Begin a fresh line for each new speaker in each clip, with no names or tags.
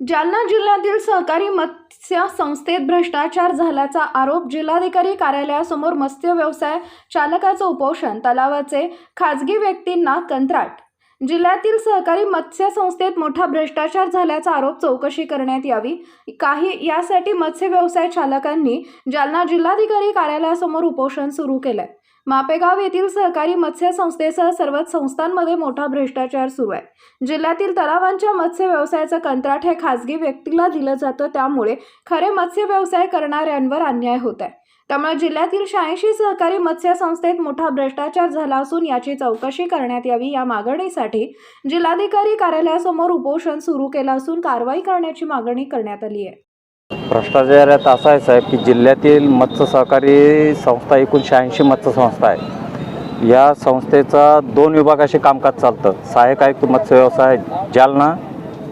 जालना जिल्ह्यातील सहकारी मत्स्य संस्थेत भ्रष्टाचार झाल्याचा आरोप जिल्हाधिकारी कार्यालयासमोर मत्स्य व्यवसाय चालकाचं उपोषण तलावाचे खाजगी व्यक्तींना कंत्राट. जिल्ह्यातील सहकारी मत्स्य संस्थेत मोठा भ्रष्टाचार झाल्याचा आरोप चौकशी करण्यात यावी. काही यासाठी मत्स्य व्यवसाय चालकांनी जालना जिल्हाधिकारी कार्यालयासमोर उपोषण सुरू केलंय. मापेगाव येथील सहकारी मत्स्य संस्थेसह सर्वच संस्थांमध्ये मोठा भ्रष्टाचार सुरू आहे. जिल्ह्यातील तलावांच्या मत्स्य व्यवसायाचं कंत्राट हे खासगी व्यक्तीला दिलं जातं त्यामुळे खरे मत्स्य व्यवसाय करणाऱ्यांवर अन्याय होत आहे. त्यामुळे जिल्ह्यातील शहाऐंशी सहकारी मत्स्य संस्थेत मोठा भ्रष्टाचार झाला असून याची चौकशी करण्यात यावी या मागणीसाठी जिल्हाधिकारी कार्यालयासमोर उपोषण सुरू केलं असून कारवाई करण्याची मागणी करण्यात आली आहे.
भ्रष्टाचारात असा आहे साहेब की जिल्ह्यातील मत्स्य सहकारी संस्था एकूण शहाऐंशी मत्स्य संस्था आहे. या संस्थेचा दोन विभागाशी कामकाज चालतं. सहाय्यक आयुक्त मत्स्य व्यवसाय जालना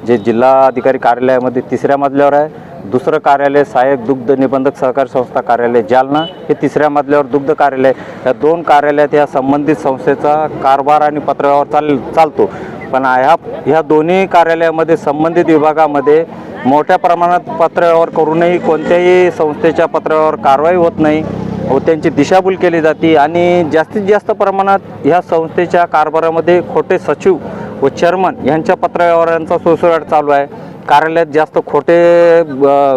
जे जिल्हा अधिकारी कार्यालयामध्ये तिसऱ्या मजल्यावर आहे. दुसरं कार्यालय सहाय्यक दुग्ध निबंधक सहकारी संस्था कार्यालय जालना. हे तिसऱ्या मजल्यावर दुग्ध कार्यालय. या दोन कार्यालयात या संबंधित संस्थेचा कारभार आणि पत्रव्यवहार चाल चालतो. पण ह्या ह्या दोन्ही कार्यालयामध्ये संबंधित विभागामध्ये मोठ्या प्रमाणात पत्रव्यवहार करूनही कोणत्याही संस्थेच्या पत्रव्यवहार कारवाई होत नाही. व त्यांची दिशाभूल केली जाते आणि जास्तीत जास्त प्रमाणात ह्या संस्थेच्या कारभारामध्ये खोटे सचिव व चेअरमन यांच्या पत्रव्यवहारांचा सुळसुळाट चालू आहे. कार्यालयात जास्त खोटे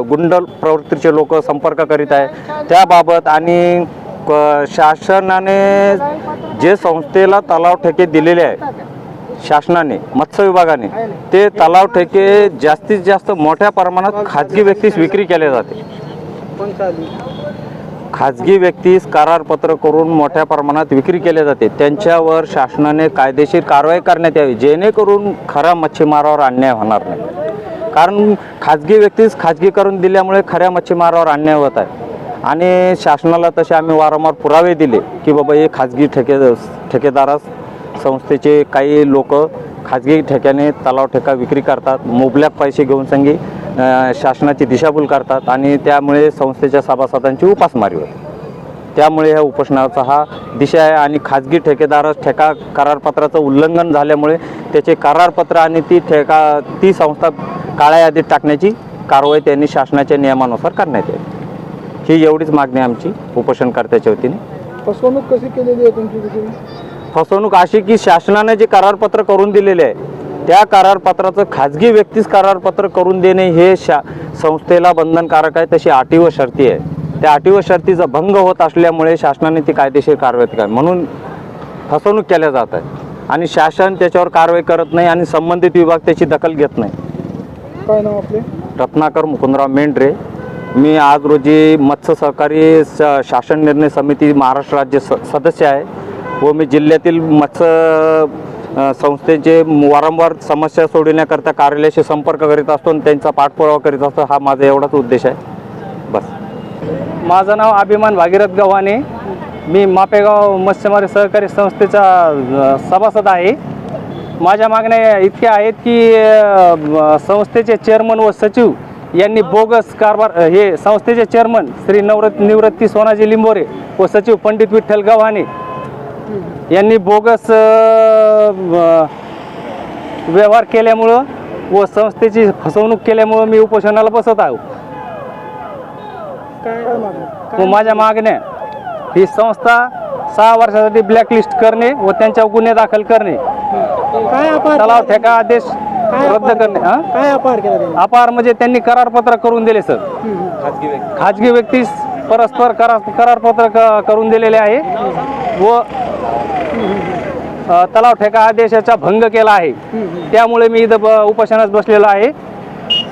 गुंड प्रवृत्तीचे लोक संपर्क करीत आहे. त्याबाबत आणि क- शासनाने जे संस्थेला तलाव ठेके दिलेले आहे शासनाने मत्स्य विभागाने ते तलाव ठेके जास्तीत जास्त मोठ्या प्रमाणात खाजगी व्यक्तीस विक्री केले जाते. खाजगी व्यक्तीस करारपत्र करून मोठ्या प्रमाणात विक्री केली जाते. त्यांच्यावर शासनाने कायदेशीर कारवाई करण्यात यावी जेणेकरून खऱ्या मच्छीमारावर अन्याय होणार नाही. कारण खाजगी व्यक्तीस खाजगी करून दिल्यामुळे खऱ्या मच्छीमारावर अन्याय होत आहे. आणि शासनाला तसे आम्ही वारंवार पुरावे दिले की बाबा हे खाजगी ठेके ठेकेदारास संस्थेचे काही लोक खाजगी ठेक्याने तलाव ठेका विक्री करतात मुबलक पैसे घेऊन संगी शासनाची दिशाभूल करतात आणि त्यामुळे संस्थेच्या सभासदांची उपासमारी होते. त्यामुळे ह्या उपोषणाचा हा दिशा आहे आणि खाजगी ठेकेदार ठेका करारपत्राचं उल्लंघन झाल्यामुळे त्याचे करारपत्र आणि ती ठेका ती संस्था काळ्या यादीत टाकण्याची कारवाई त्यांनी शासनाच्या नियमानुसार करण्यात येईल ही एवढीच मागणी आमची उपोषणकर्त्याच्या वतीने.
फसवणूक कशी केलेली आहे तुमची
फसवणूक अशी की शासनाने जे करारपत्र करून दिलेले आहे त्या करारपत्राचं खाजगी व्यक्तीस करारपत्र करून देणे हे शा संस्थेला बंधनकारक आहे तशी अटी व शर्ती आहे. त्या अटी व शर्तीचा भंग होत असल्यामुळे शासनाने ती कायदेशीर कारवाई करावी म्हणून फसवणूक केल्या जात आहे आणि शासन त्याच्यावर कारवाई करत नाही आणि संबंधित विभाग त्याची दखल घेत नाही.
काय नाव आपले?
रत्नाकर मुकुंदराव मेंढरे. मी आज रोजी मत्स्य सहकारी शासन निर्णय समिती महाराष्ट्र राज्य स सदस्य आहे. व मी जिल्ह्यातील मत्स्य संस्थेचे वारंवार समस्या सोडविण्याकरता कार्यालयाशी संपर्क करीत असतो आणि त्यांचा पाठपुरावा करीत असतो. हा माझा एवढाच उद्देश आहे. बस.
माझं नाव अभिमान भागीरथ गव्हाणे. मी मापेगाव मत्स्यमारी सहकारी संस्थेचा सभासद आहे. माझ्या मागण्या इतक्या आहेत की संस्थेचे चेअरमन व सचिव यांनी बोगस कारभार हे संस्थेचे चेअरमन श्री नवरत निवृत्ती सोनाजी लिंबोरे व सचिव पंडित विठ्ठल गव्हाणे यांनी बोगस व्यवहार केल्यामुळं व संस्थेची फसवणूक केल्यामुळं मी उपोषणाला बसत आहे. व माझ्या मागण्या? ही संस्था सहा वर्षासाठी ब्लॅकलिस्ट करणे व त्यांच्यावर गुन्हे दाखल करणे.
काय अपार
तलाव ठेका आदेश रद्द करणे हा?
काय अपार केला त्यांनी?
अपार म्हणजे त्यांनी करारपत्र करून दिले सर. खाजगी व्यक्तीस परस्पर करार करारपत्र करून दिलेले आहे. व तलाव ठेका आदेशाचा भंग केला आहे. त्यामुळे मी इथं उपोषणास बसलेलो आहे.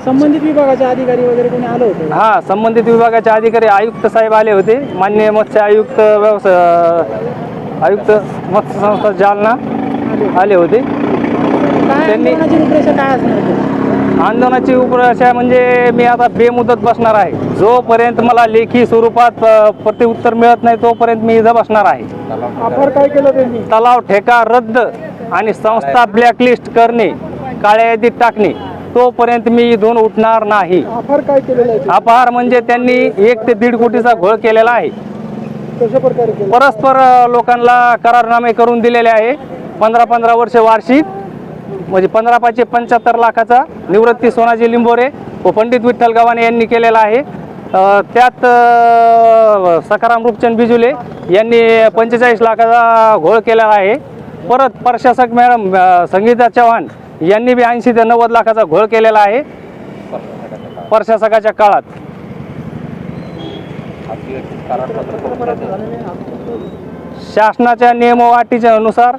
संबंधित विभागाचे अधिकारी वगैरे कोणी आलं होतं?
हा संबंधित विभागाचे अधिकारी आयुक्त साहेब आले होते. मान्य मत्स्य आयुक्त व्यवसाय आयुक्त मत्स्य संस्था जालना आले होते. त्यांनी-
काय असणार? होती?
आंदोलनाची उपरेषा म्हणजे मी आता बेमुदत बसणार आहे. जोपर्यंत मला लेखी स्वरूपात प्रतिउत्तर मिळत नाही तोपर्यंत मी इथं बसणार आहे.
अपार काय केलं त्यांनी?
तलाव ठेका रद्द आणि संस्था ब्लॅकलिस्ट करणे काळ्या यादीत टाकणे तोपर्यंत मी इथून उठणार नाही. अपहार म्हणजे त्यांनी एक ते दीड कोटीचा घोळ केलेला आहे. परस्पर लोकांना करारनामे करून दिलेले आहे. पंधरा पंधरा वर्ष वार्षिक. म्हणजे पंधरा पाचशे पंच्याहत्तर लाखाचा निवृत्ती सोनाजी लिंबोरे व पंडित विठ्ठल गव्हाणे यांनी केलेला आहे. त्यात सकाराम सखाराम रूपचंद बिजुले यांनी पंचेचाळीस लाखाचा घोळ केलेला आहे. परत प्रशासक मॅडम संगीता चव्हाण यांनी बी ऐंशी ते नव्वद लाखाचा घोळ केलेला आहे. प्रशासकाच्या काळात. शासनाच्या नियमवाटीच्या अनुसार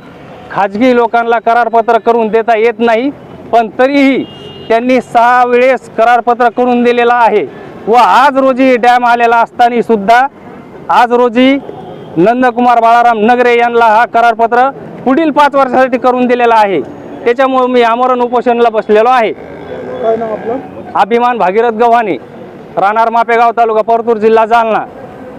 खाजगी लोकांना करारपत्र करून देता येत नाही पण तरीही त्यांनी सहा वेळेस करारपत्र करून दिलेला आहे. व आज रोजी डॅम आलेला असताना सुद्धा आज रोजी नंदकुमार बाळाराम नगरे यांना हा करारपत्र पुढील पाच वर्षासाठी करून दिलेला आहे. त्याच्यामुळे मी आमरण उपोषणाला बसलेलो आहे. अभिमान भागीरथ गव्हाणे राहणार मापेगाव तालुका परतूर जिल्हा जालना.